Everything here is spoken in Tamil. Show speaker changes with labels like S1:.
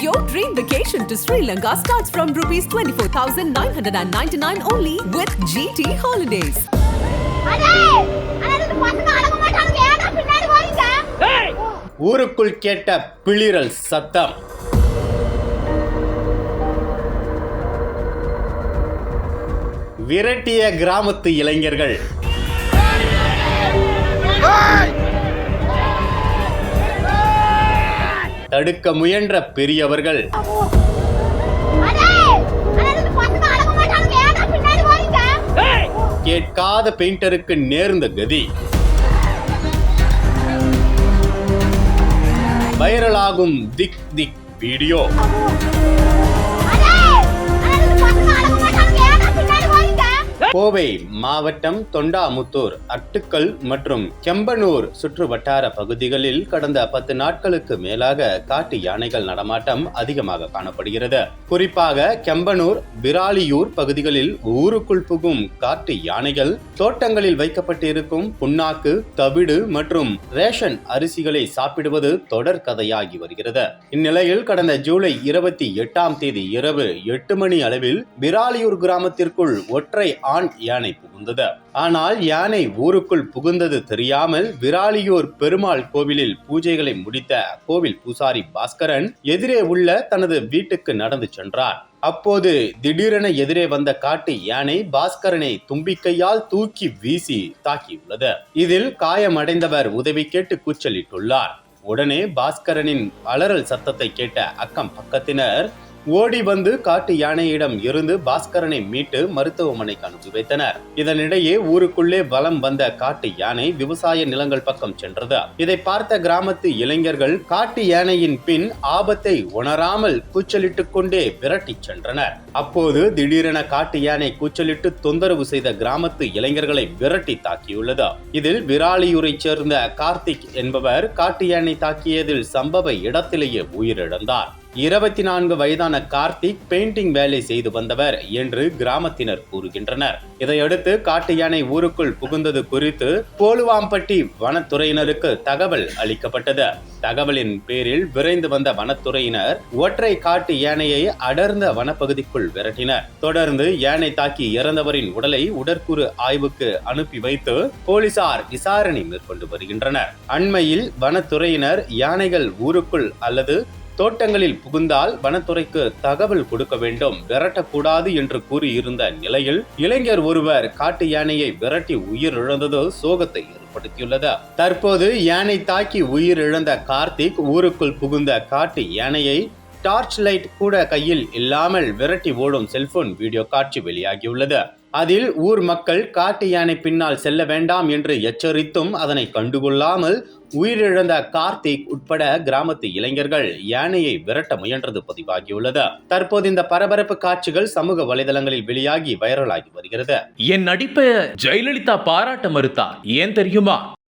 S1: Your dream vacation to Sri Lanka starts from rupees 24,999 only with GT Holidays.
S2: ஊருக்குள் கேட்ட பிளிரல் சத்தம். விரட்டிய கிராமத்து இளைஞர்கள். தடுக்க முயன்ற பெரியவர்கள். கேட்காத பெயிண்டருக்கு நேர்ந்த கதி. வைரலாகும் திக் திக் வீடியோ. கோவை மாவட்டம் தொண்டாமுத்தூர் அட்டுக்கல் மற்றும் கெம்பனூர் சுற்று வட்டார பகுதிகளில் கடந்த பத்து நாட்களுக்கு மேலாக காட்டு யானைகள் நடமாட்டம் அதிகமாக காணப்படுகிறது. குறிப்பாக கெம்பனூர் விராலியூர் பகுதிகளில் ஊருக்குள் புகும் காட்டு யானைகள் தோட்டங்களில் வைக்கப்பட்டிருக்கும் புண்ணாக்கு தவிடு மற்றும் ரேஷன் அரிசிகளை சாப்பிடுவது தொடர் கதையாகி வருகிறது. இந்நிலையில் கடந்த ஜூலை இருபத்தி எட்டாம் தேதி இரவு எட்டு மணி அளவில் விராலியூர் கிராமத்திற்குள் ஒற்றை ஆண் யானை புகுந்தது. ஆனால் யானை ஊருக்குள் புகுந்தது தெரியாமல் விராலியூர் பெருமாள் கோவிலில் பூஜைகளை முடித்த கோவில் பூசாரி பாஸ்கரன் எதிரே உள்ள தனது வீட்டுக்கு நடந்து சென்றார். அப்போது திடீரென எதிரே வந்த காட்டு யானை பாஸ்கரனை தும்பிக்கையால் தூக்கி வீசி தாக்கியுள்ளது. இதில் காயமடைந்தவர் உதவி கேட்டு கூச்சலிட்டுள்ளார். உடனே பாஸ்கரனின் அலறல் சத்தத்தை கேட்ட அக்கம் பக்கத்தினர் ஓடி வந்து காட்டு யானையிடம் இருந்து பாஸ்கரனை மீட்டு மருத்துவமனைக்கு அனுப்பி வைத்தனர். இதனிடையே ஊருக்குள்ளே வலம் வந்த காட்டு யானை விவசாய நிலங்கள் பக்கம் சென்றது. இதை பார்த்த கிராமத்து இளைஞர்கள் காட்டு யானையின் பின் ஆபத்தை உணராமல் கூச்சலிட்டுக் கொண்டே விரட்டிச் சென்றனர். அப்போது திடீரென காட்டு யானை கூச்சலிட்டு தொந்தரவு செய்த கிராமத்து இளைஞர்களை விரட்டி தாக்கியுள்ளது. இதில் விராலியூரைச் சேர்ந்த கார்த்திக் என்பவர் காட்டு யானை தாக்கியதில் சம்பவ இடத்திலேயே உயிரிழந்தார். இருபத்தி நான்கு வயதான கார்த்திக் பெயிண்டிங் வேலை செய்து வந்தவர் என்று கிராமத்தினர் கூறுகின்றனர். இதையடுத்து காட்டு யானை ஊருக்குள் புகுந்தது குறித்து போலுவாம்பட்டி வனத்துறையினருக்கு தகவல் அளிக்கப்பட்டது. தகவலின் பேரில் விரைந்து வந்த வனத்துறையினர் ஒற்றை காட்டு யானையை அடர்ந்த வனப்பகுதிக்குள் விரட்டினர். தொடர்ந்து யானை தாக்கி இறந்தவரின் உடலை உடற்கூறு ஆய்வுக்கு அனுப்பி வைத்து போலீசார் விசாரணை மேற்கொண்டு வருகின்றனர். அண்மையில் வனத்துறையினர் யானைகள் ஊருக்குள் அல்லது தோட்டங்களில் புகுந்தால் வனத்துறைக்கு தகவல் கொடுக்க வேண்டும். விரட்டக்கூடாது என்று கூறியிருந்த நிலையில் இளைஞர் ஒருவர் காட்டு யானையை விரட்டி உயிரிழந்தது சோகத்தை ஏற்படுத்தியுள்ளது. தற்போது யானை தாக்கி உயிரிழந்த கார்த்திக் ஊருக்குள் புகுந்த காட்டு யானையை டார்ச் லைட் கூட கையில் இல்லாமல் விரட்டி ஓடும் செல்போன் வீடியோ காட்சி வெளியாகியுள்ளது. அதில் ஊர் மக்கள் காட்டு யானை பின்னால் செல்ல வேண்டாம் என்று எச்சரித்தும் அதனை கண்டுகொள்ளாமல் உயிரிழந்த கார்த்திக் உட்பட கிராமத்து இளைஞர்கள் யானையை விரட்ட முயன்றது பதிவாகியுள்ளது. தற்போது இந்த பரபரப்பு காட்சிகள் சமூக வலைதளங்களில் வெளியாகி வைரலாகி வருகிறது.
S3: என் நடிப்பை ஜெயலலிதா பாராட்ட மறுத்தார். ஏன் தெரியுமா?